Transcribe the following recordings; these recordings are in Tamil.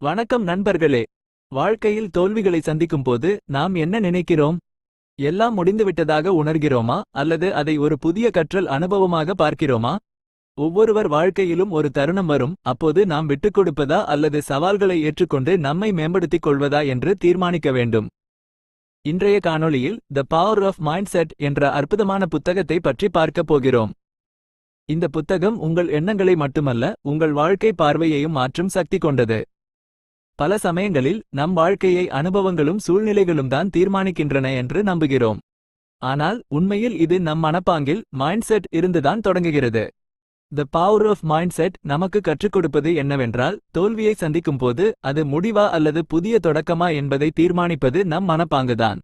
வணக்கம் நண்பர்களே. வாழ்க்கையில் தோல்விகளை சந்திக்கும் போது நாம் என்ன நினைக்கிறோம்? எல்லாம் முடிந்துவிட்டதாக உணர்கிறோமா? அல்லது அதை ஒரு புதிய கற்றல் அனுபவமாக பார்க்கிறோமா? ஒவ்வொருவர் வாழ்க்கையிலும் ஒரு தருணம் வரும். அப்போது நாம் விட்டுக் கொடுப்பதா அல்லது சவால்களை ஏற்றுக்கொண்டு நம்மை மேம்படுத்திக் கொள்வதா என்று தீர்மானிக்க வேண்டும். இன்றைய காணொளியில் the power of mindset என்ற அற்புதமான புத்தகத்தை பற்றி பார்க்கப் போகிறோம். இந்த புத்தகம் உங்கள் எண்ணங்களை மட்டுமல்ல உங்கள் வாழ்க்கை பார்வையையும் மாற்றும் சக்தி கொண்டது. பல சமயங்களில் நம் வாழ்க்கையை அனுபவங்களும் சூழ்நிலைகளும் தான் தீர்மானிக்கின்றன என்று நம்புகிறோம். ஆனால் உண்மையில் இது நம் மனப்பாங்கில் மைண்ட்செட் இருந்துதான் தொடங்குகிறது. த பவர் ஆஃப் மைண்ட்செட் நமக்கு கற்றுக் கொடுப்பது என்னவென்றால் தோல்வியை சந்திக்கும் போது அது முடிவா அல்லது புதிய தொடக்கமா என்பதை தீர்மானிப்பது நம் மனப்பாங்குதான்.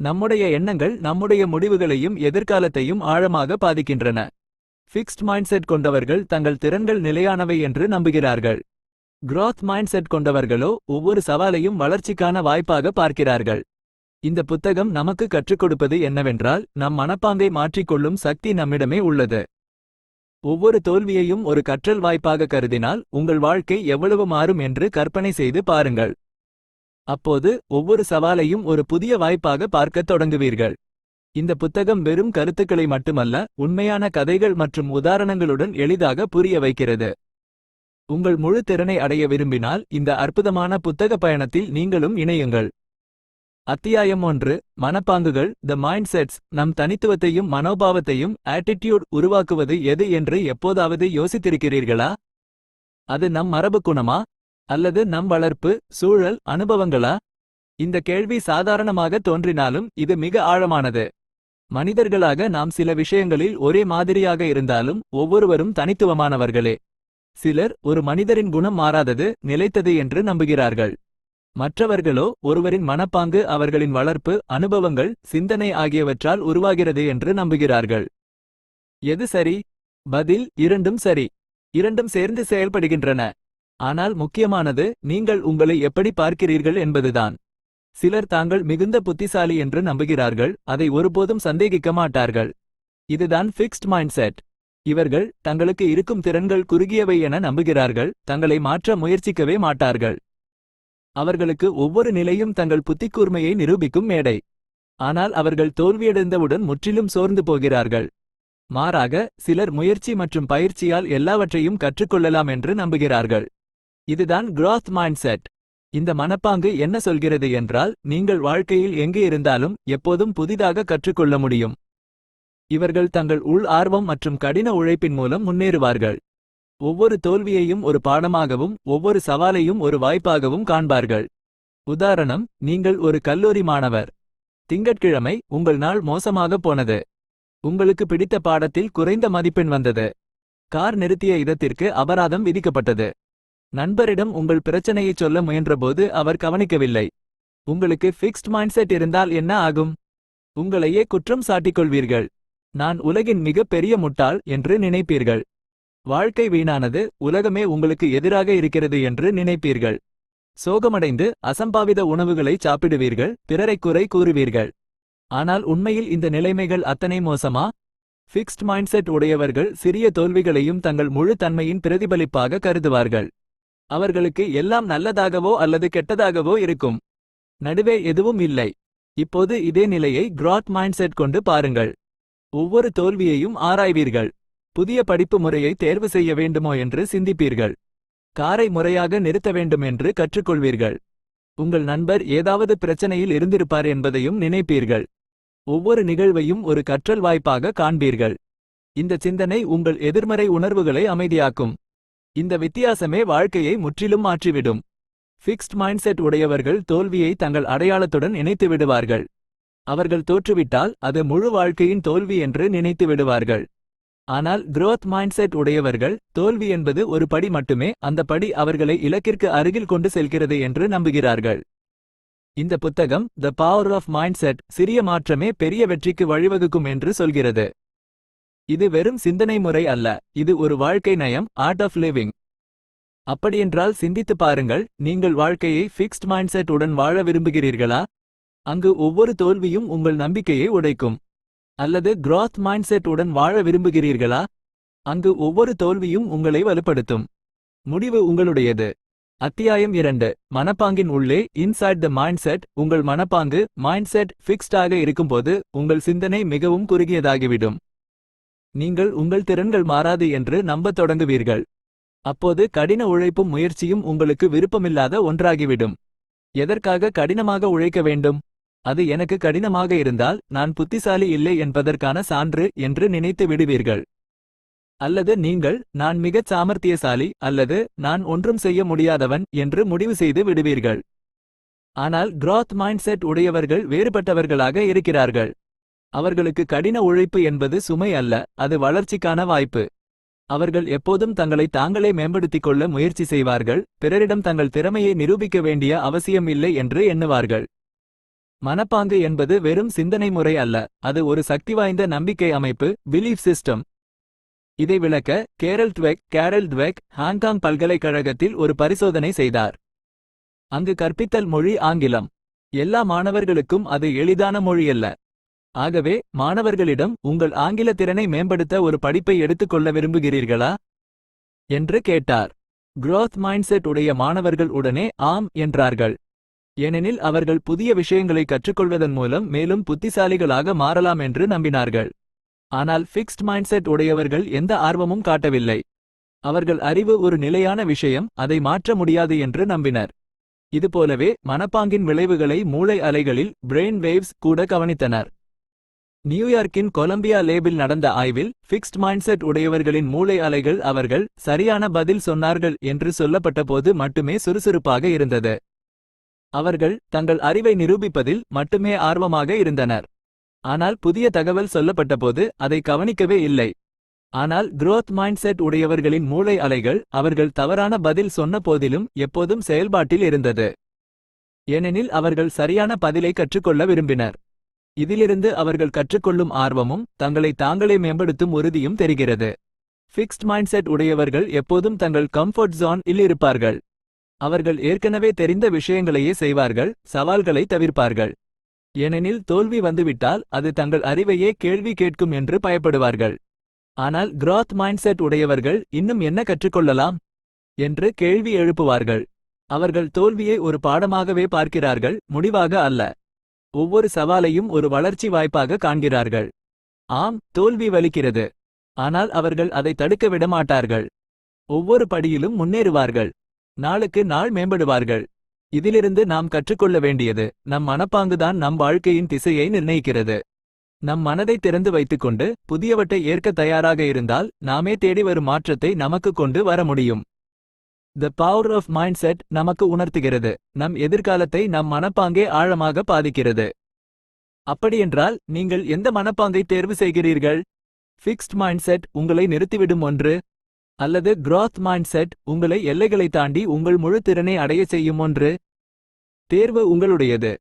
நம்முடைய எண்ணங்கள் நம்முடைய முடிவுகளையும் எதிர்காலத்தையும் ஆழமாக பாதிக்கின்றன. ஃபிக்ஸ்ட் மைண்ட்செட் கொண்டவர்கள் தங்கள் திறன்கள் நிலையானவை என்று நம்புகிறார்கள். குரோத் மைண்ட் செட் கொண்டவர்களோ ஒவ்வொரு சவாலையும் வளர்ச்சிக்கான வாய்ப்பாக பார்க்கிறார்கள். இந்த புத்தகம் நமக்கு கற்றுக் கொடுப்பது என்னவென்றால் நம் மனப்பாங்கை மாற்றிக்கொள்ளும் சக்தி நம்மிடமே உள்ளது. ஒவ்வொரு தோல்வியையும் ஒரு கற்றல் வாய்ப்பாக கருதினால் உங்கள் வாழ்க்கை எவ்வளவு மாறும் என்று கற்பனை செய்து பாருங்கள். அப்போது ஒவ்வொரு சவாலையும் ஒரு புதிய வாய்ப்பாக பார்க்கத் தொடங்குவீர்கள். இந்த புத்தகம் வெறும் கருத்துக்களை மட்டுமல்ல உண்மையான கதைகள் மற்றும் உதாரணங்களுடன் எளிதாக புரிய வைக்கிறது. உங்கள் முழு திறனை அடைய விரும்பினால் இந்த அற்புதமான புத்தக பயணத்தில் நீங்களும் இணையுங்கள். அத்தியாயம் ஒன்று மனப்பாங்குகள் த மைண்ட் செட்ஸ் நம் தனித்துவத்தையும் மனோபாவத்தையும் ஆட்டிடியூட் உருவாக்குவது எது என்று எப்போதாவது யோசித்திருக்கிறீர்களா? அது நம் மரபு குணமா? அல்லது நம் வளர்ப்பு சூழல் அனுபவங்களா? இந்த கேள்வி சாதாரணமாக தோன்றினாலும் இது மிக ஆழமானது. மனிதர்களாக நாம் சில விஷயங்களில் ஒரே மாதிரியாக இருந்தாலும் ஒவ்வொருவரும் தனித்துவமானவர்களே. சிலர் ஒரு மனிதரின் குணம் மாறாதது நிலைத்தது என்று நம்புகிறார்கள். மற்றவர்களோ ஒருவரின் மனப்பாங்கு அவர்களின் வளர்ப்பு அனுபவங்கள் சிந்தனை ஆகியவற்றால் உருவாகிறது என்று நம்புகிறார்கள். எது சரி? பதில் இரண்டும் சரி. இரண்டும் சேர்ந்து செயல்படுகின்றன. ஆனால் முக்கியமானது நீங்கள் உங்களை எப்படி பார்க்கிறீர்கள் என்பதுதான். சிலர் தாங்கள் மிகுந்த புத்திசாலி என்று நம்புகிறார்கள் அதை ஒருபோதும் சந்தேகிக்க மாட்டார்கள். இதுதான் ஃபிக்ஸ்ட் மைண்ட் செட் இவர்கள் தங்களுக்கு இருக்கும் திறன்கள் குறுகியவை என நம்புகிறார்கள் தங்களை மாற்ற முயற்சிக்கவே மாட்டார்கள். அவர்களுக்கு ஒவ்வொரு நிலையும் தங்கள் புத்திக்கூர்மையை நிரூபிக்கும் மேடை. ஆனால் அவர்கள் தோல்வியடைந்தவுடன் முற்றிலும் சோர்ந்து போகிறார்கள். மாறாக சிலர் முயற்சி மற்றும் பயிற்சியால் எல்லாவற்றையும் கற்றுக்கொள்ளலாம் என்று நம்புகிறார்கள். இதுதான் growth மைண்ட் செட் இந்த மனப்பாங்கு என்ன சொல்கிறது என்றால் நீங்கள் வாழ்க்கையில் எங்கு இருந்தாலும் எப்போதும் புதிதாக கற்றுக்கொள்ள முடியும். இவர்கள் தங்கள் உள் ஆர்வம் மற்றும் கடின உழைப்பின் மூலம் முன்னேறுவார்கள். ஒவ்வொரு தோல்வியையும் ஒரு பாடமாகவும் ஒவ்வொரு சவாலையும் ஒரு வாய்ப்பாகவும் காண்பார்கள். உதாரணம் நீங்கள் ஒரு கல்லூரி மாணவர். திங்கட்கிழமை உங்கள் நாள் மோசமாக போனது. உங்களுக்கு பிடித்த பாடத்தில் குறைந்த மதிப்பெண் வந்தது. கார் நிறுத்திய இடத்திற்கு அபராதம் விதிக்கப்பட்டது. நண்பரிடம் உங்கள் பிரச்சனையைச் சொல்ல முயன்றபோது அவர் கவனிக்கவில்லை. உங்களுக்கு ஃபிக்ஸ்ட் மைண்ட்செட் இருந்தால் என்ன ஆகும்? உங்களையே குற்றம் சாட்டிக்கொள்வீர்கள். நான் உலகின் மிக பெரிய முட்டாள் என்று நினைப்பீர்கள். வாழ்க்கை வீணானது உலகமே உங்களுக்கு எதிராக இருக்கிறது என்று நினைப்பீர்கள். சோகமடைந்து அசம்பாவித உணவுகளை சாப்பிடுவீர்கள் பிறரை குறை கூறுவீர்கள். ஆனால் உண்மையில் இந்த நிலைமைகள் அத்தனை மோசமா? ஃபிக்ஸ்ட் மைண்ட்செட் உடையவர்கள் சிறிய தோல்விகளையும் தங்கள் முழு தன்மையின் பிரதிபலிப்பாக கருதுவார்கள். அவர்களுக்கு எல்லாம் நல்லதாகவோ அல்லது கெட்டதாகவோ இருக்கும். நடுவே எதுவும் இல்லை. இப்போது இதே நிலையை growth மைண்ட்செட் கொண்டு பாருங்கள். ஒவ்வொரு தோல்வியையும் ஆராய்வீர்கள். புதிய படிப்பு முறையை தேர்வு செய்ய வேண்டுமோ என்று சிந்திப்பீர்கள். காரை முறையாக நிறுத்த வேண்டும் என்று கற்றுக்கொள்வீர்கள். உங்கள் நண்பர் ஏதாவது பிரச்சனையில் இருந்திருப்பார் என்பதையும் நினைப்பீர்கள். ஒவ்வொரு நிகழ்வையும் ஒரு கற்றல் வாய்ப்பாக காண்பீர்கள். இந்த சிந்தனை உங்கள் எதிர்மறை உணர்வுகளை அமைதியாக்கும். இந்த வித்தியாசமே வாழ்க்கையை முற்றிலும் மாற்றிவிடும். ஃபிக்ஸ்ட் மைண்ட்செட் உடையவர்கள் தோல்வியை தங்கள் அடையாளத்துடன் இணைத்து விடுவார்கள் அவர்கள் தோற்றுவிட்டால் அது முழு வாழ்க்கையின் தோல்வி என்று நினைத்து விடுவார்கள். ஆனால் குரோத் மைண்ட்செட் உடையவர்கள் தோல்வி என்பது ஒரு படி மட்டுமே அந்த படி அவர்களை இலக்கிற்கு அருகில் கொண்டு செல்கிறது என்று நம்புகிறார்கள். இந்த புத்தகம் த பவர் ஆஃப் மைண்ட்செட் சிறிய மாற்றமே பெரிய வெற்றிக்கு வழிவகுக்கும் என்று சொல்கிறது. இது வெறும் சிந்தனை முறை அல்ல இது ஒரு வாழ்க்கை நயம் ஆர்ட் ஆஃப் லிவிங் அப்படியென்றால் சிந்தித்து பாருங்கள் நீங்கள் வாழ்க்கையை ஃபிக்ஸ்ட் மைண்ட்செட் உடன் வாழ விரும்புகிறீர்களா? அங்கு ஒவ்வொரு தோல்வியும் உங்கள் நம்பிக்கையை உடைக்கும். அல்லது கிராத் மைண்ட்செட் உடன் வாழ விரும்புகிறீர்களா? அங்கு ஒவ்வொரு தோல்வியும் உங்களை வலுப்படுத்தும். முடிவு உங்களுடையது. அத்தியாயம் இரண்டு. மனப்பாங்கின் உள்ளே இன்சைட் த மைண்ட்செட் உங்கள் மனப்பாங்கு மைண்ட்செட் ஃபிக்ஸ்டாக இருக்கும்போது உங்கள் சிந்தனை மிகவும் குறுகியதாகிவிடும். நீங்கள் உங்கள் திறன்கள் மாறாது என்று நம்பத் தொடங்குவீர்கள். அப்போது கடின உழைப்பும் முயற்சியும் உங்களுக்கு விருப்பமில்லாத ஒன்றாகிவிடும். எதற்காக கடினமாக உழைக்க வேண்டும்? அது எனக்கு கடினமாக இருந்தால் நான் புத்திசாலி இல்லை என்பதற்கான சான்று என்று நினைத்து விடுவீர்கள். அல்லது நீங்கள் நான் மிகச் சாமர்த்தியசாலி அல்லது நான் ஒன்றும் செய்ய முடியாதவன் என்று முடிவு செய்து விடுவீர்கள். ஆனால் கிராத் மைண்ட்செட் உடையவர்கள் வேறுபட்டவர்களாக இருக்கிறார்கள். அவர்களுக்கு கடின உழைப்பு என்பது சுமை அல்ல அது வளர்ச்சிக்கான வாய்ப்பு. அவர்கள் எப்போதும் தங்களை தாங்களே மேம்படுத்திக் கொள்ள முயற்சி செய்வார்கள் பிறரிடம் தங்கள் திறமையை நிரூபிக்க வேண்டிய அவசியம் இல்லை என்று எண்ணுவார்கள். மனப்பாங்கு என்பது வெறும் சிந்தனை முறை அல்ல அது ஒரு சக்தி வாய்ந்த நம்பிக்கை அமைப்பு பிலீஃப் சிஸ்டம் இதை விளக்க Carol Dweck Carol Dweck Hong Kong பல்கலைக்கழகத்தில் ஒரு பரிசோதனை செய்தார். அங்கு கற்பித்தல் மொழி ஆங்கிலம். எல்லா மாணவர்களுக்கும் அது எளிதான மொழியல்ல ஆகவே மாணவர்களிடம் உங்கள் ஆங்கில திறனை மேம்படுத்த ஒரு படிப்பை எடுத்துக்கொள்ள விரும்புகிறீர்களா? என்று கேட்டார். குரோத் மைண்ட்செட் உடைய மாணவர்கள் உடனே ஆம் என்றார்கள். ஏனெனில் அவர்கள் புதிய விஷயங்களை கற்றுக்கொள்வதன் மூலம் மேலும் புத்திசாலிகளாக மாறலாம் என்று நம்பினார்கள். ஆனால் ஃபிக்ஸ்ட் மைண்ட்செட் உடையவர்கள் எந்த ஆர்வமும் காட்டவில்லை. அவர்கள் அறிவு ஒரு நிலையான விஷயம் அதை மாற்ற முடியாது என்று நம்பினர். இதுபோலவே மனப்பாங்கின் விளைவுகளை மூளை அலைகளில் பிரெயின் வேவ்ஸ் கூட கவனித்தனர். நியூயார்க்கின் கொலம்பியா லேபில் நடந்த ஆய்வில் ஃபிக்ஸ்ட் மைண்ட்செட் உடையவர்களின் மூளை அலைகள் அவர்கள் சரியான பதில் சொன்னார்கள் என்று சொல்லப்பட்டபோது மட்டுமே சுறுசுறுப்பாக இருந்தது. அவர்கள் தங்கள் அறிவை நிரூபிப்பதில் மட்டுமே ஆர்வமாக இருந்தனர். ஆனால் புதிய தகவல் சொல்லப்பட்டபோது அதை கவனிக்கவே இல்லை. ஆனால் குரோத் மைண்ட்செட் உடையவர்களின் மூளை அலைகள் அவர்கள் தவறான பதில் சொன்ன போதிலும் எப்போதும் செயல்பாட்டில் இருந்தது. ஏனெனில் அவர்கள் சரியான பதிலை கற்றுக்கொள்ள விரும்பினர். இதிலிருந்து அவர்கள் கற்றுக்கொள்ளும் ஆர்வமும் தங்களை தாங்களே மேம்படுத்தும் உறுதியும் தெரிகிறது. ஃபிக்ஸ்ட் மைண்ட்செட் உடையவர்கள் எப்போதும் தங்கள் கம்ஃபர்ட் ஜோன் இல் இருப்பார்கள். அவர்கள் ஏற்கனவே தெரிந்த விஷயங்களையே செய்வார்கள் சவால்களை தவிர்ப்பார்கள். ஏனெனில் தோல்வி வந்துவிட்டால் அது தங்கள் அறிவையே கேள்வி கேட்கும் என்று பயப்படுவார்கள். ஆனால் கிராத் மைண்ட்செட் உடையவர்கள் இன்னும் என்ன கற்றுக்கொள்ளலாம்? என்று கேள்வி எழுப்புவார்கள். அவர்கள் தோல்வியை ஒரு பாடமாகவே பார்க்கிறார்கள் முடிவாக அல்ல. ஒவ்வொரு சவாலையும் ஒரு வளர்ச்சி வாய்ப்பாக காண்கிறார்கள். ஆம் தோல்வி வலிக்கிறது. ஆனால் அவர்கள் அதை தடுக்க விடமாட்டார்கள். ஒவ்வொரு படியிலும் முன்னேறுவார்கள். நாளுக்கு நாள் மேம்படுவார்கள். இதிலிருந்து நாம் கற்றுக்கொள்ள வேண்டியது நம் மனப்பாங்குதான் நம் வாழ்க்கையின் திசையை நிர்ணயிக்கிறது. நம் மனதை திறந்து வைத்துக்கொண்டு புதியவற்றை ஏற்க தயாராக இருந்தால் நாமே தேடி வரும் மாற்றத்தை நமக்கு கொண்டு வர முடியும். The power of mindset நமக்கு உணர்த்துகிறது நம் எதிர்காலத்தை நம் மனப்பாங்கே ஆழமாக பாதிக்கிறது. அப்படியென்றால் நீங்கள் எந்த மனப்பாங்கை தேர்வு செய்கிறீர்கள்? ஃபிக்ஸ்ட் மைண்ட் செட் உங்களை நிறுத்திவிடும் ஒன்று அல்லது கிராத் மைண்ட்செட் உங்களை எல்லைகளை தாண்டி உங்கள் முழு திறனை அடைய செய்யும் ஒன்று. தேர்வு உங்களுடையது.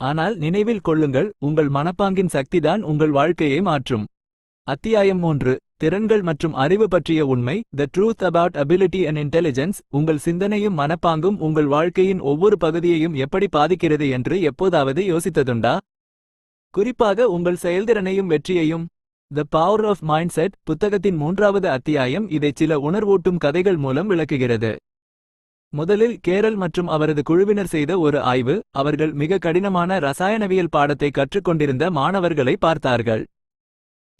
ஆனால் நினைவில் கொள்ளுங்கள் உங்கள் மனப்பாங்கின் சக்திதான் உங்கள் வாழ்க்கையை மாற்றும். அத்தியாயம் மூன்று திறன்கள் மற்றும் அறிவு பற்றிய உண்மை. The truth about ability and intelligence உங்கள் சிந்தனையும் மனப்பாங்கும் உங்கள் வாழ்க்கையின் ஒவ்வொரு பகுதியையும் எப்படி பாதிக்கிறது என்று எப்போதாவது யோசித்ததுண்டா? குறிப்பாக உங்கள் செயல்திறனையும் வெற்றியையும். The power of mindset புத்தகத்தின் மூன்றாவது அத்தியாயம் இதை சில உணர்வூட்டும் கதைகள் மூலம் விளக்குகிறது. முதலில் கேரல் மற்றும் அவரது குழுவினர் செய்த ஒரு ஆய்வு அவர்கள் மிக கடினமான ரசாயனவியல் பாடத்தை கற்றுக்கொண்டிருந்த மாணவர்களை பார்த்தார்கள்.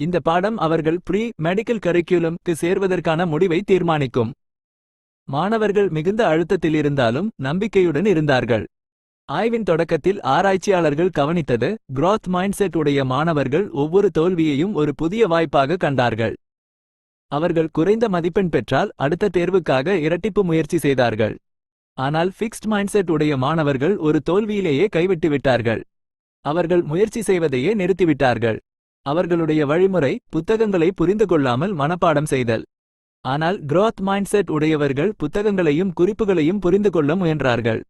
இந்த பாடம் அவர்கள் ப்ரீ மெடிக்கல் கரிக்குலம்க்கு சேர்வதற்கான முடிவை தீர்மானிக்கும். மாணவர்கள் மிகுந்த அழுத்தத்தில் இருந்தாலும் நம்பிக்கையுடன் இருந்தார்கள். ஆய்வின் தொடக்கத்தில் ஆராய்ச்சியாளர்கள் கவனித்தது குரோத் மைண்ட்செட் உடைய மாணவர்கள் ஒவ்வொரு தோல்வியையும் ஒரு புதிய வாய்ப்பாக கண்டார்கள். அவர்கள் குறைந்த மதிப்பெண் பெற்றால் அடுத்த தேர்வுக்காக இரட்டிப்பு முயற்சி செய்தார்கள். ஆனால் ஃபிக்ஸ்ட் மைண்ட்செட் உடைய மாணவர்கள் ஒரு தோல்வியிலேயே கைவிட்டு விட்டார்கள். அவர்கள் முயற்சி செய்வதையே நிறுத்திவிட்டார்கள். அவர்களுடைய வழிமுறை புத்தகங்களை புரிந்து கொள்ளாமல் மனப்பாடம் செய்தல். ஆனால் குரோத் மைண்ட்செட் உடையவர்கள் புத்தகங்களையும் குறிப்புகளையும் புரிந்து கொள்ள முயன்றார்கள்.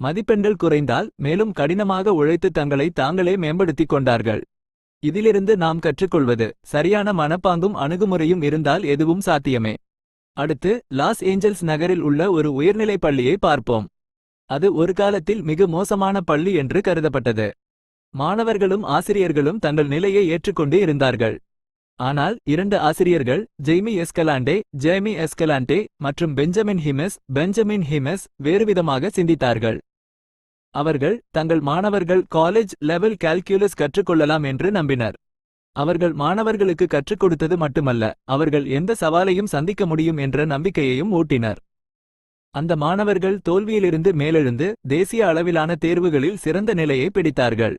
மதிப்பெண்கள் குறைந்தால் மேலும் கடினமாக உழைத்து தங்களை தாங்களே மேம்படுத்திக் கொண்டார்கள். இதிலிருந்து நாம் கற்றுக்கொள்வது சரியான மனப்பாங்கும் அணுகுமுறையும் இருந்தால் எதுவும் சாத்தியமே. அடுத்து லாஸ் ஏஞ்சல்ஸ் நகரில் உள்ள ஒரு உயர்நிலைப் பள்ளியை பார்ப்போம். அது ஒரு காலத்தில் மிக மோசமான பள்ளி என்று கருதப்பட்டது. மாணவர்களும் ஆசிரியர்களும் தங்கள் நிலையை ஏற்றுக்கொண்டு இருந்தார்கள். ஆனால் இரண்டு ஆசிரியர்கள் ஜெய்மி எஸ்கலாண்டே ஜேமி எஸ்கலாண்டே மற்றும் பெஞ்சமின் ஹிமெஸ் பெஞ்சமின் ஹிமெஸ் வேறுவிதமாக சிந்தித்தார்கள். அவர்கள் தங்கள் மாணவர்கள் காலேஜ் லெவல் கால்குலஸ் கற்றுக்கொள்ளலாம் என்று நம்பினர். அவர்கள் மாணவர்களுக்கு கற்றுக் கொடுத்தது மட்டுமல்ல அவர்கள் எந்த சவாலையும் சந்திக்க முடியும் என்ற நம்பிக்கையையும் ஊட்டினர். அந்த மாணவர்கள் தோல்வியிலிருந்து மேலெழுந்து தேசிய அளவிலான தேர்வுகளில் சிறந்த நிலையை பிடித்தார்கள்.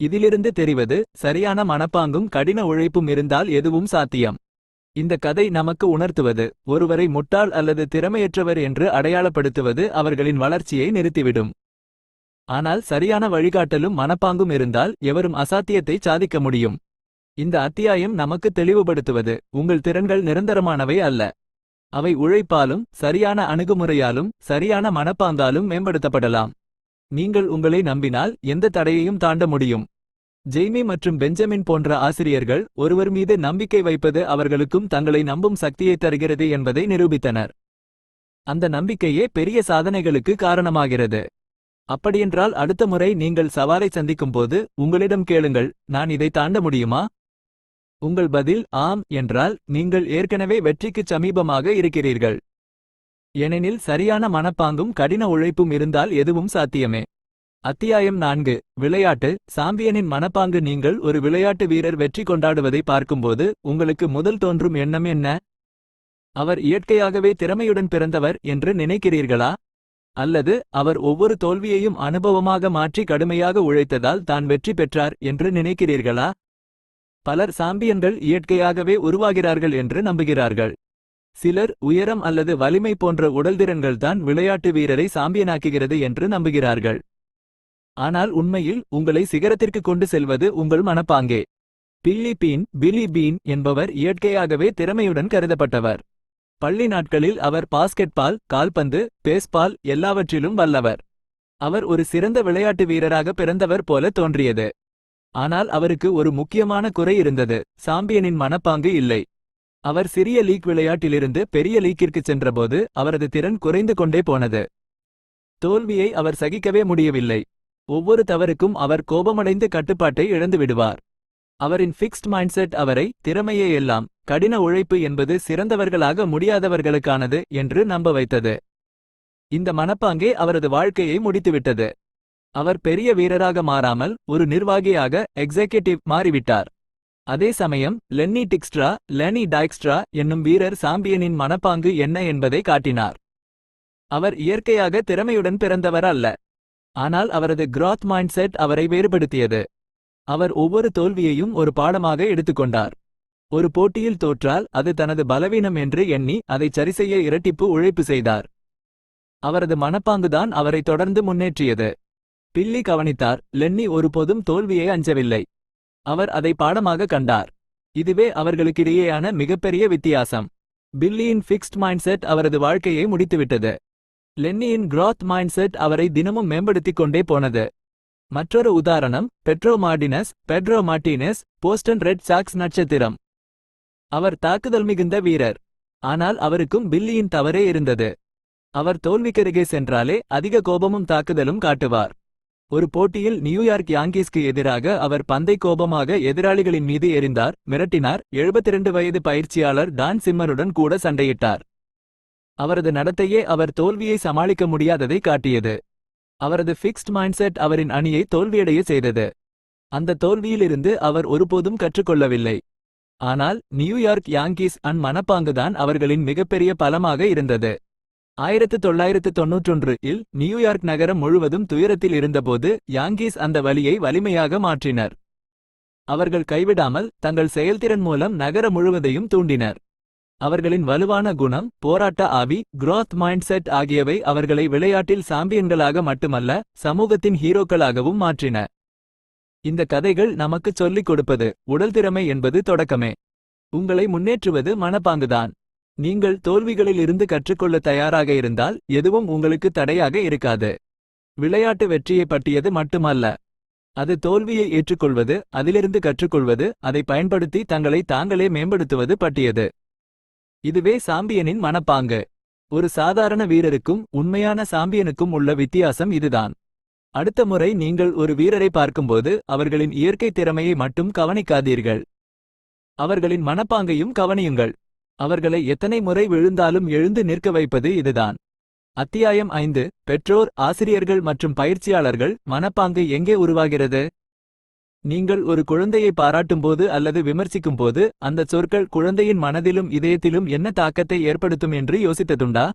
இதிலிருந்து தெரிவது சரியான மனப்பாங்கும் கடின உழைப்பும் இருந்தால் எதுவும் சாத்தியம். இந்த கதை நமக்கு உணர்த்துவது ஒருவரை முட்டாள் அல்லது திறமையற்றவர் என்று அடையாளப்படுத்துவது அவர்களின் வளர்ச்சியை நிறுத்திவிடும். ஆனால் சரியான வழிகாட்டலும் மனப்பாங்கும் இருந்தால் எவரும் அசாத்தியத்தை சாதிக்க முடியும். இந்த அத்தியாயம் நமக்கு தெளிவுபடுத்துவது உங்கள் திறன்கள் நிரந்தரமானவை அல்ல. அவை உழைப்பாலும் சரியான அணுகுமுறையாலும் சரியான மனப்பாங்காலும் மேம்படுத்தப்படலாம். நீங்கள் உங்களை நம்பினால் எந்த தடையையும் தாண்ட முடியும். ஜெய்மி மற்றும் பெஞ்சமின் போன்ற ஆசிரியர்கள் ஒருவர் மீது நம்பிக்கை வைப்பது அவர்களுக்கும் தங்களை நம்பும் சக்தியை தருகிறது என்பதை நிரூபித்தனர். அந்த நம்பிக்கையே பெரிய சாதனைகளுக்கு காரணமாகிறது. அப்படியென்றால் அடுத்த முறை நீங்கள் சவாலை சந்திக்கும்போது உங்களிடம் கேளுங்கள் நான் இதை தாண்ட முடியுமா? உங்கள் பதில் ஆம் என்றால் நீங்கள் ஏற்கனவே வெற்றிக்குச் சமீபமாக இருக்கிறீர்கள். ஏனெனில் சரியான மனப்பாங்கும் கடின உழைப்பும் இருந்தால் எதுவும் சாத்தியமே. அத்தியாயம் நான்கு. விளையாட்டு. சாம்பியனின் மனப்பாங்கு நீங்கள் ஒரு விளையாட்டு வீரர் வெற்றி கொண்டாடுவதை பார்க்கும்போது உங்களுக்கு முதல் தோன்றும் எண்ணம் என்ன? அவர் இயற்கையாகவே திறமையுடன் பிறந்தவர் என்று நினைக்கிறீர்களா? அல்லது அவர் ஒவ்வொரு தோல்வியையும் அனுபவமாக மாற்றி கடுமையாக உழைத்ததால் தான் வெற்றி பெற்றார் என்று நினைக்கிறீர்களா? பலர் சாம்பியன்கள் இயற்கையாகவே உருவாகிறார்கள் என்று நம்புகிறார்கள். சிலர் உயரம் அல்லது வலிமை போன்ற உடல்திறன்கள்தான் விளையாட்டு வீரரை சாம்பியனாக்குகிறது என்று நம்புகிறார்கள். ஆனால் உண்மையில் உங்களை சிகரத்திற்கு கொண்டு செல்வது உங்கள் மனப்பாங்கே. பில்லி பீன் பிலி பீன் என்பவர் இயற்கையாகவே திறமையுடன் கருதப்பட்டவர். பள்ளி நாட்களில் அவர் பாஸ்கெட்பால் கால்பந்து பேஸ்பால் எல்லாவற்றிலும் வல்லவர். அவர் ஒரு சிறந்த விளையாட்டு வீரராக பிறந்தவர் போல தோன்றியது. ஆனால் அவருக்கு ஒரு முக்கியமான குறை இருந்தது. சாம்பியனின் மனப்பாங்கு இல்லை. அவர் சிறிய லீக் விளையாட்டிலிருந்து பெரிய லீக்கிற்கு சென்றபோது அவரது திறன் குறைந்து கொண்டே போனது. தோல்வியை அவர் சகிக்கவே முடியவில்லை. ஒவ்வொரு தவறுக்கும் அவர் கோபமடைந்து கட்டுப்பாட்டை இழந்து விடுவார். அவரின் ஃபிக்ஸ்ட் மைண்ட்செட் அவரை திறமையே எல்லாம் கடின உழைப்பு என்பது சிறந்தவர்களாக முடியாதவர்களுக்கானது என்று நம்ப வைத்தது. இந்த மனப்பாங்கே அவரது வாழ்க்கையை முடித்துவிட்டது. அவர் பெரிய வீரராக மாறாமல் ஒரு நிர்வாகியாக எக்ஸிகியூட்டிவ் மாறிவிட்டார். அதே சமயம் லென்னி டிக்ஸ்ட்ரா லெனி டைக்ஸ்ட்ரா என்னும் வீரர் சாம்பியனின் மனப்பாங்கு என்ன என்பதை காட்டினார். அவர் இயற்கையாக திறமையுடன் பிறந்தவர் அல்ல. ஆனால் அவரது கிராத் மைண்ட் செட் அவரை வேறுபடுத்தியது. அவர் ஒவ்வொரு தோல்வியையும் ஒரு பாடமாக எடுத்துக்கொண்டார் ஒரு போட்டியில் தோற்றால் அது தனது பலவீனம் என்று எண்ணி அதை சரிசெய்ய இரட்டிப்பு உழைப்பு செய்தார். அவரது மனப்பாங்குதான் அவரை தொடர்ந்து முன்னேற்றியது. பில்லி கவனித்தார் லென்னி ஒருபோதும் தோல்வியை அஞ்சவில்லை. அவர் அதை பாடமாக கண்டார். இதுவே அவர்களுக்கிடையேயான மிகப்பெரிய வித்தியாசம். பில்லியின் ஃபிக்ஸ்ட் மைண்ட்செட் அவரது வாழ்க்கையை முடித்துவிட்டது. லென்னியின் கிராத் மைண்ட்செட் அவரை தினமும் மேம்படுத்திக் கொண்டே போனது. மற்றொரு உதாரணம் Pedro Martinez Pedro Martinez Boston Red Sox நட்சத்திரம். அவர் தாக்குதல் மிகுந்த வீரர். ஆனால் அவருக்கும் பில்லியின் தவறே இருந்தது. அவர் தோல்விக்கருகே சென்றாலே அதிக கோபமும் தாக்குதலும் காட்டுவார். ஒரு போட்டியில் நியூயார்க் யாங்கீஸ்க்கு எதிராக அவர் பந்தை கோபமாக எதிராளிகளின் மீது எறிந்தார் மிரட்டினார். 72 வயது பயிற்சியாளர் டான் சிம்மருடன் கூட சண்டையிட்டார். அவரது நடத்தையே அவர் தோல்வியை சமாளிக்க முடியாததை காட்டியது. அவரது ஃபிக்ஸ்ட் மைண்ட்செட் அவரின் அணியை தோல்வியடைய செய்தது. அந்த தோல்வியிலிருந்து அவர் ஒருபோதும் கற்றுக்கொள்ளவில்லை. ஆனால் நியூயார்க் யாங்கீஸ் அன் மனப்பாங்குதான் அவர்களின் மிகப்பெரிய பலமாக இருந்தது. ஆயிரத்து தொள்ளாயிரத்து தொன்னூற்றொன்று இல் நியூயார்க் நகரம் முழுவதும் துயரத்தில் இருந்தபோது யாங்கீஸ் அந்த வலியை வலிமையாக மாற்றினர். அவர்கள் கைவிடாமல் தங்கள் செயல்திறன் மூலம் நகர முழுவதையும் தூண்டினர். அவர்களின் வலுவான குணம் போராட்ட ஆவி growth மைண்ட்செட் ஆகியவை அவர்களை விளையாட்டில் சாம்பியன்களாக மட்டுமல்ல சமூகத்தின் ஹீரோக்களாகவும் மாற்றின. இந்த கதைகள் நமக்குச் சொல்லிக் கொடுப்பது உடல் திறமை என்பது தொடக்கமே. உங்களை முன்னேற்றுவது மனப்பாங்குதான். நீங்கள் தோல்விகளிலிருந்து கற்றுக்கொள்ள தயாராக இருந்தால் எதுவும் உங்களுக்கு தடையாக இருக்காது. விளையாட்டு வெற்றியை பற்றியது மட்டுமல்ல. அது தோல்வியை ஏற்றுக்கொள்வது அதிலிருந்து கற்றுக்கொள்வது அதை பயன்படுத்தி தங்களை தாங்களே மேம்படுத்துவது பற்றியது. இதுவே சாம்பியனின் மனப்பாங்கு. ஒரு சாதாரண வீரருக்கும் உண்மையான சாம்பியனுக்கும் உள்ள வித்தியாசம் இதுதான். அடுத்த முறை நீங்கள் ஒரு வீரரை பார்க்கும்போது அவர்களின் இயற்கை திறமையை மட்டும் கவனிக்காதீர்கள். அவர்களின் மனப்பாங்கையும் கவனியுங்கள். அவர்களை எத்தனை முறை விழுந்தாலும் எழுந்து நிற்க வைப்பது இதுதான். அத்தியாயம் ஐந்து. பெற்றோர் ஆசிரியர்கள் மற்றும் பயிற்சியாளர்கள் மனப்பாங்கு எங்கே உருவாகிறது? நீங்கள் ஒரு குழந்தையை பாராட்டும்போது அல்லது விமர்சிக்கும்போது அந்த சொற்கள் குழந்தையின் மனதிலும் இதயத்திலும் என்ன தாக்கத்தை ஏற்படுத்தும் என்று யோசித்ததுண்டா?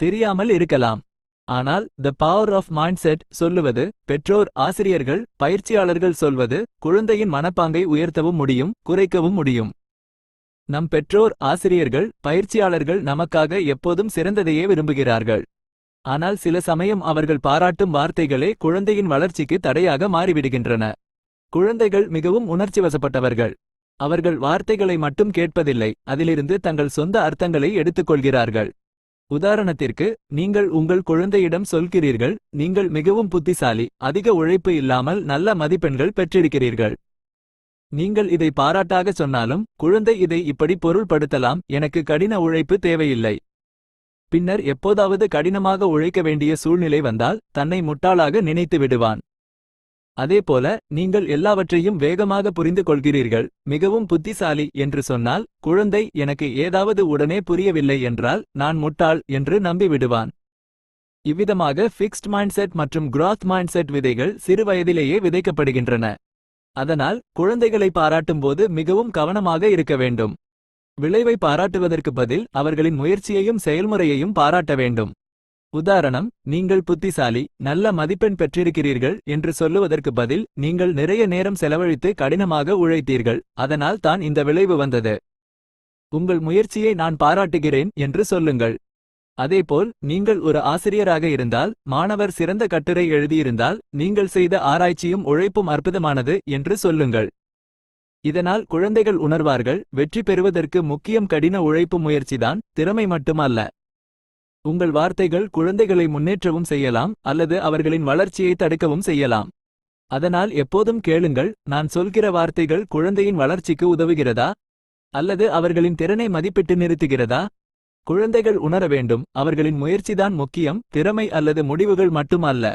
தெரியாமல் இருக்கலாம். ஆனால் the power of mindset சொல்லுவது பெற்றோர் ஆசிரியர்கள் பயிற்சியாளர்கள் சொல்வது குழந்தையின் மனப்பாங்கை உயர்த்தவும் முடியும் குறைக்கவும் முடியும். நம் பெற்றோர் ஆசிரியர்கள் பயிற்சியாளர்கள் நமக்காக எப்போதும் சிறந்ததையே விரும்புகிறார்கள். ஆனால் சில சமயம் அவர்கள் பாராட்டும் வார்த்தைகளே குழந்தையின் வளர்ச்சிக்கு தடையாக மாறிவிடுகின்றன. குழந்தைகள் மிகவும் உணர்ச்சிவசப்பட்டவர்கள். அவர்கள் வார்த்தைகளை மட்டும் கேட்பதில்லை அதிலிருந்து தங்கள் சொந்த அர்த்தங்களை எடுத்துக்கொள்கிறார்கள். உதாரணத்திற்கு நீங்கள் உங்கள் குழந்தையிடம் சொல்கிறீர்கள் நீங்கள் மிகவும் புத்திசாலி அதிக உழைப்பு இல்லாமல் நல்ல மதிப்பெண்கள் பெற்றிருக்கிறீர்கள். நீங்கள் இதை பாராட்டாக சொன்னாலும் குழந்தை இதை இப்படி பொருள்படுத்தலாம் எனக்கு கடின உழைப்பு தேவையில்லை. பின்னர் எப்போதாவது கடினமாக உழைக்க வேண்டிய சூழ்நிலை வந்தால் தன்னை முட்டாளாக நினைத்து விடுவான். அதேபோல நீங்கள் எல்லாவற்றையும் வேகமாக புரிந்து கொள்கிறீர்கள் மிகவும் புத்திசாலி என்று சொன்னால் குழந்தை எனக்கு ஏதாவது உடனே புரியவில்லை என்றால் நான் முட்டாள் என்று நம்பிவிடுவான். இவ்விதமாக ஃபிக்ஸ்ட் மைண்ட்செட் மற்றும் growth மைண்ட்செட் விதைகள் சிறு வயதிலேயே விதைக்கப்படுகின்றன. அதனால் குழந்தைகளை பாராட்டும்போது மிகவும் கவனமாக இருக்க வேண்டும். விளைவை பாராட்டுவதற்கு பதில் அவர்களின் முயற்சியையும் செயல்முறையையும் பாராட்ட வேண்டும். உதாரணம் நீங்கள் புத்திசாலி நல்ல மதிப்பெண் பெற்றிருக்கிறீர்கள் என்று சொல்லுவதற்கு பதில் நீங்கள் நிறைய நேரம் செலவழித்து கடினமாக உழைத்தீர்கள் அதனால் தான் இந்த விளைவு வந்தது. உங்கள் முயற்சியை நான் பாராட்டுகிறேன் என்று சொல்லுங்கள். அதேபோல் நீங்கள் ஒரு ஆசிரியராக இருந்தால் மாணவர் சிறந்த கட்டுரை எழுதியிருந்தால் நீங்கள் செய்த ஆராய்ச்சியும் உழைப்பும் அற்புதமானது என்று சொல்லுங்கள். இதனால் குழந்தைகள் உணர்வார்கள் வெற்றி பெறுவதற்கு முக்கியம் கடின உழைப்பு முயற்சிதான் திறமை மட்டுமல்ல. உங்கள் வார்த்தைகள் குழந்தைகளை முன்னேற்றவும் செய்யலாம் அல்லது அவர்களின் வளர்ச்சியை தடுக்கவும் செய்யலாம். அதனால் எப்போதும் கேளுங்கள் நான் சொல்கிற வார்த்தைகள் குழந்தையின் வளர்ச்சிக்கு உதவுகிறதா? அல்லது அவர்களின் திறனை மதிப்பிட்டு நிறுத்துகிறதா? குழந்தைகள் உணர வேண்டும். அவர்களின் முயற்சிதான் முக்கியம். திறமை அல்லது முடிவுகள் மட்டுமல்ல.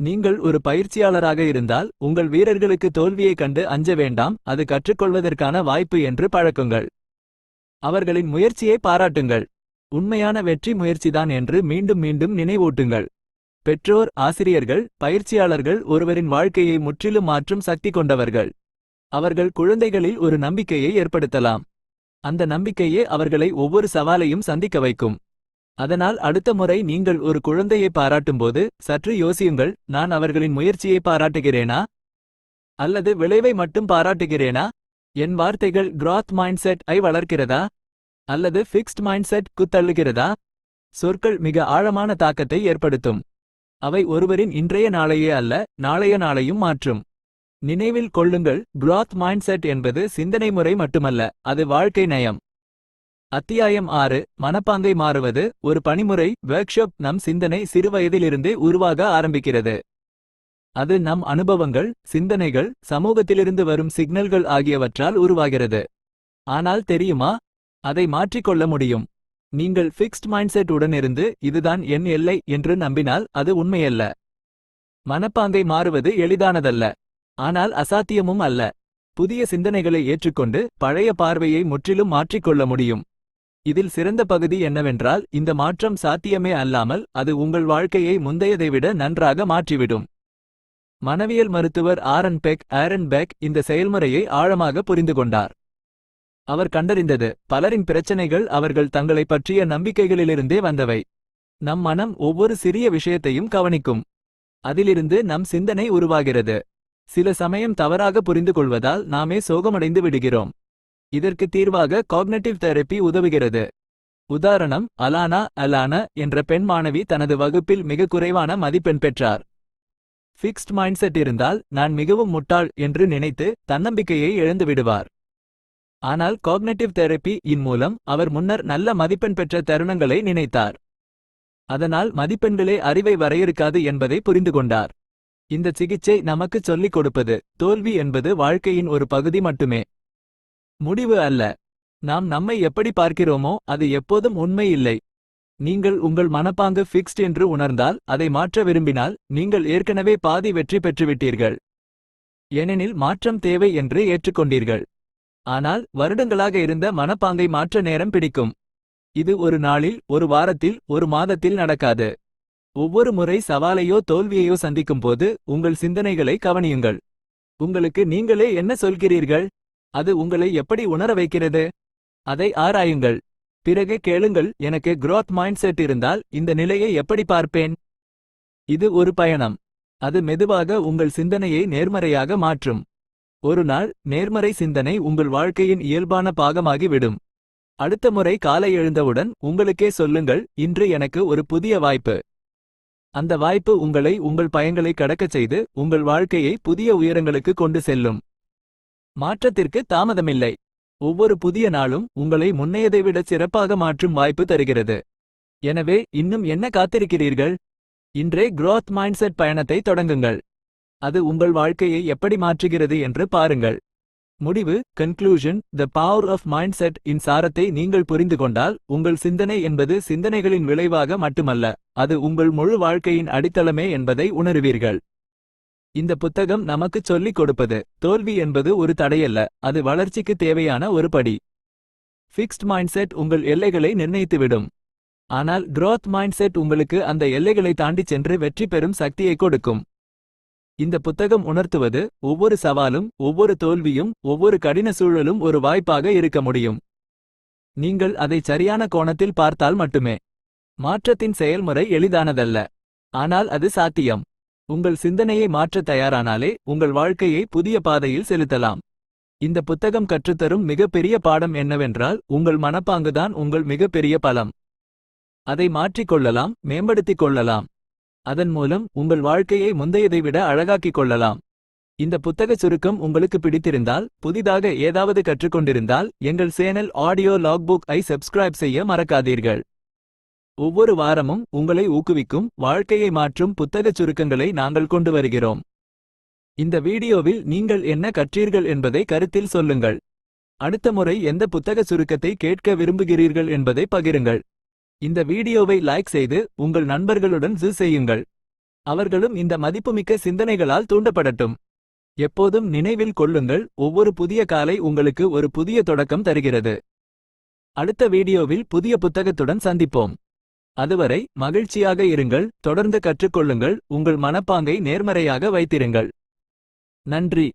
நீங்கள் ஒரு பயிற்சியாளராக இருந்தால் உங்கள் வீரர்களுக்கு தோல்வியைக் கண்டு அஞ்ச வேண்டாம். அது கற்றுக்கொள்வதற்கான வாய்ப்பு என்று பழக்குங்கள். அவர்களின் முயற்சியை பாராட்டுங்கள். உண்மையான வெற்றி முயற்சிதான் என்று மீண்டும் மீண்டும் நினைவூட்டுங்கள். பெற்றோர் ஆசிரியர்கள் பயிற்சியாளர்கள் ஒருவரின் வாழ்க்கையை முற்றிலும் மாற்றும் சக்தி கொண்டவர்கள். அவர்கள் குழந்தைகளில் ஒரு நம்பிக்கையை ஏற்படுத்தலாம். அந்த நம்பிக்கையே அவர்களை ஒவ்வொரு சவாலையும் சந்திக்க வைக்கும். அதனால் அடுத்த முறை நீங்கள் ஒரு குழந்தையை பாராட்டும்போது சற்று யோசியுங்கள் நான் அவர்களின் முயற்சியை பாராட்டுகிறேனா? அல்லது விளைவை மட்டும் பாராட்டுகிறேனா? என் வார்த்தைகள் growth மைண்ட்செட் ஐ வளர்க்கிறதா? அல்லது ஃபிக்ஸ்ட் மைண்ட்செட் குத்தள்ளுகிறதா சொற்கள் மிக ஆழமான தாக்கத்தை ஏற்படுத்தும். அவை ஒருவரின் இன்றைய நாளையே அல்ல நாளைய நாளையும் மாற்றும். நினைவில் கொள்ளுங்கள் குரோத் மைண்ட்செட் என்பது சிந்தனை முறை மட்டுமல்ல அது வாழ்க்கை நயம். அத்தியாயம் ஆறு மனப்பாங்கை மாறுவது ஒரு பணிமுறை ஒர்க்ஷாப் நம் சிந்தனை சிறுவயதிலிருந்தே உருவாக ஆரம்பிக்கிறது. அது நம் அனுபவங்கள் சிந்தனைகள் சமூகத்திலிருந்து வரும் சிக்னல்கள் ஆகியவற்றால் உருவாகிறது. ஆனால் தெரியுமா? அதை மாற்றிக்கொள்ள முடியும். நீங்கள் ஃபிக்ஸ்ட் மைண்ட்செட் உடனிருந்து இதுதான் என் எல்லை என்று நம்பினால் அது உண்மையல்ல. மனப்பாங்கை மாறுவது எளிதானதல்ல. ஆனால் அசாத்தியமும் அல்ல. புதிய சிந்தனைகளை ஏற்றுக்கொண்டு பழைய பார்வையை முற்றிலும் மாற்றிக்கொள்ள முடியும். இதில் சிறந்த பகுதி என்னவென்றால் இந்த மாற்றம் சாத்தியமே அல்லாமல் அது உங்கள் வாழ்க்கையை முந்தையதை விட நன்றாக மாற்றிவிடும். மனவியல் மருத்துவர் ஆரன் பெக் ஆரன் பெக் இந்த செயல்முறையை ஆழமாக புரிந்து கொண்டார். அவர் கண்டறிந்தது பலரின் பிரச்சனைகள் அவர்கள் தங்களைப் பற்றிய நம்பிக்கைகளிலிருந்தே வந்தவை. நம் மனம் ஒவ்வொரு சிறிய விஷயத்தையும் கவனிக்கும். அதிலிருந்து நம் சிந்தனை உருவாகிறது. சில சமயம் தவறாக புரிந்து கொள்வதால் நாமே சோகமடைந்து விடுகிறோம். இதற்கு தீர்வாக காக்னட்டிவ் தெரப்பி உதவுகிறது. உதாரணம் அலானா அலானா என்ற பெண் மாணவி தனது வகுப்பில் மிக குறைவான மதிப்பெண் பெற்றார். ஃபிக்ஸ்ட் மைண்ட்செட் இருந்தால் நான் மிகவும் முட்டாள் என்று நினைத்து தன்னம்பிக்கையை இழந்து விடுவார். ஆனால் காக்னட்டிவ் தெரப்பி இன் மூலம் அவர் முன்னர் நல்ல மதிப்பெண் பெற்ற தருணங்களை நினைத்தார். அதனால் மதிப்பெண்களே அறிவை வரையறுக்காது என்பதை புரிந்து கொண்டார் இந்த சிகிச்சை நமக்குச் சொல்லிக் கொடுப்பது தோல்வி என்பது வாழ்க்கையின் ஒரு பகுதி மட்டுமே. முடிவு அல்ல. நாம் நம்மை எப்படி பார்க்கிறோமோ அது எப்போதும் உண்மை இல்லை. நீங்கள் உங்கள் மனப்பாங்கு ஃபிக்ஸ்ட் என்று உணர்ந்தால் அதை மாற்ற விரும்பினால் நீங்கள் ஏற்கனவே பாதி வெற்றி பெற்றுவிட்டீர்கள். ஏனெனில் மாற்றம் தேவை என்று ஏற்றுக்கொண்டீர்கள். ஆனால் வருடங்களாக இருந்த மனப்பாங்கை மாற்ற நேரம் பிடிக்கும். இது ஒரு நாளில் ஒரு வாரத்தில் ஒரு மாதத்தில் நடக்காது. ஒவ்வொரு முறை சவாலையோ தோல்வியையோ சந்திக்கும் போது உங்கள் சிந்தனைகளை கவனியுங்கள். உங்களுக்கு நீங்களே என்ன சொல்கிறீர்கள்? அது உங்களை எப்படி உணர வைக்கிறது? அதை ஆராயுங்கள். பிறகு கேளுங்கள் எனக்கு குரோத் மைண்ட் செட் இருந்தால் இந்த நிலையை எப்படி பார்ப்பேன்? இது ஒரு பயணம். அது மெதுவாக உங்கள் சிந்தனையை நேர்மறையாக மாற்றும். ஒரு நாள் நேர்மறை சிந்தனை உங்கள் வாழ்க்கையின் இயல்பான பாகமாகிவிடும் அடுத்த முறை காலை எழுந்தவுடன் உங்களுக்கே சொல்லுங்கள் இன்று எனக்கு ஒரு புதிய வாய்ப்பு. அந்த வாய்ப்பு உங்களை உங்கள் பயங்களை கடக்கச் செய்து உங்கள் வாழ்க்கையை புதிய உயரங்களுக்கு கொண்டு செல்லும். மாற்றத்திற்கு தாமதமில்லை. ஒவ்வொரு புதிய நாளும் உங்களை முன்னையதை விட சிறப்பாக மாற்றும் வாய்ப்பு தருகிறது. எனவே இன்னும் என்ன காத்திருக்கிறீர்கள்? இன்றே குரோத் மைண்ட்செட் பயணத்தை தொடங்குங்கள். அது உங்கள் வாழ்க்கையை எப்படி மாற்றுகிறது என்று பாருங்கள். முடிவு conclusion the power of mindset இன் சாரத்தை நீங்கள் புரிந்து கொண்டால் உங்கள் சிந்தனை என்பது சிந்தனைகளின் விளைவாக மட்டுமல்ல அது உங்கள் முழு வாழ்க்கையின் அடித்தளமே என்பதை உணருவீர்கள். இந்த புத்தகம் நமக்குச் சொல்லிக் கொடுப்பது தோல்வி என்பது ஒரு தடையல்ல அது வளர்ச்சிக்கு தேவையான ஒரு படி. ஃபிக்ஸ்ட் மைண்ட் செட் உங்கள் எல்லைகளை நிர்ணயித்துவிடும். ஆனால் க்ரோத் மைண்ட் செட் உங்களுக்கு அந்த எல்லைகளை தாண்டிச் சென்று வெற்றி பெறும் சக்தியை கொடுக்கும். இந்த புத்தகம் உணர்த்துவது ஒவ்வொரு சவாலும் ஒவ்வொரு தோல்வியும் ஒவ்வொரு கடின சூழலும் ஒரு வாய்ப்பாக இருக்க முடியும். நீங்கள் அதை சரியான கோணத்தில் பார்த்தால் மட்டுமே மாற்றத்தின் செயல்முறை எளிதானதல்ல. ஆனால் அது சாத்தியம். உங்கள் சிந்தனையை மாற்றத் தயாரானாலே உங்கள் வாழ்க்கையை புதிய பாதையில் செலுத்தலாம். இந்த புத்தகம் கற்றுத்தரும் மிகப்பெரிய பாடம் என்னவென்றால் உங்கள் மனப்பாங்குதான் உங்கள் மிகப்பெரிய பலம். அதை மாற்றிக்கொள்ளலாம் மேம்படுத்திக் கொள்ளலாம். அதன் மூலம் உங்கள் வாழ்க்கையை முந்தையதை விட அழகாக்கிக் கொள்ளலாம். இந்த புத்தக சுருக்கம் உங்களுக்கு பிடித்திருந்தால் புதிதாக ஏதாவது கற்றுக்கொண்டிருந்தால் எங்கள் சேனல் ஆடியோ லாக்புக் ஐ சப்ஸ்கிரைப் செய்ய மறக்காதீர்கள். ஒவ்வொரு வாரமும் உங்களை ஊக்குவிக்கும் வாழ்க்கையை மாற்றும் புத்தகச் சுருக்கங்களை நாங்கள் கொண்டு வருகிறோம். இந்த வீடியோவில் நீங்கள் என்ன கற்றீர்கள் என்பதை கருத்தில் சொல்லுங்கள். அடுத்த முறை எந்த புத்தக சுருக்கத்தை கேட்க விரும்புகிறீர்கள் என்பதை பகிருங்கள். இந்த வீடியோவை லைக் செய்து உங்கள் நண்பர்களுடன் ஜூ செய்யுங்கள். அவர்களும் இந்த மதிப்புமிக்க சிந்தனைகளால் தூண்டப்படட்டும். எப்போதும் நினைவில் கொள்ளுங்கள் ஒவ்வொரு புதிய காலை உங்களுக்கு ஒரு புதிய தொடக்கம் தருகிறது. அடுத்த வீடியோவில் புதிய புத்தகத்துடன் சந்திப்போம். அதுவரை மகிழ்ச்சியாக இருங்கள் தொடர்ந்து கற்றுக்கொள்ளுங்கள் உங்கள் மனப்பாங்கை நேர்மறையாக வைத்திருங்கள். நன்றி.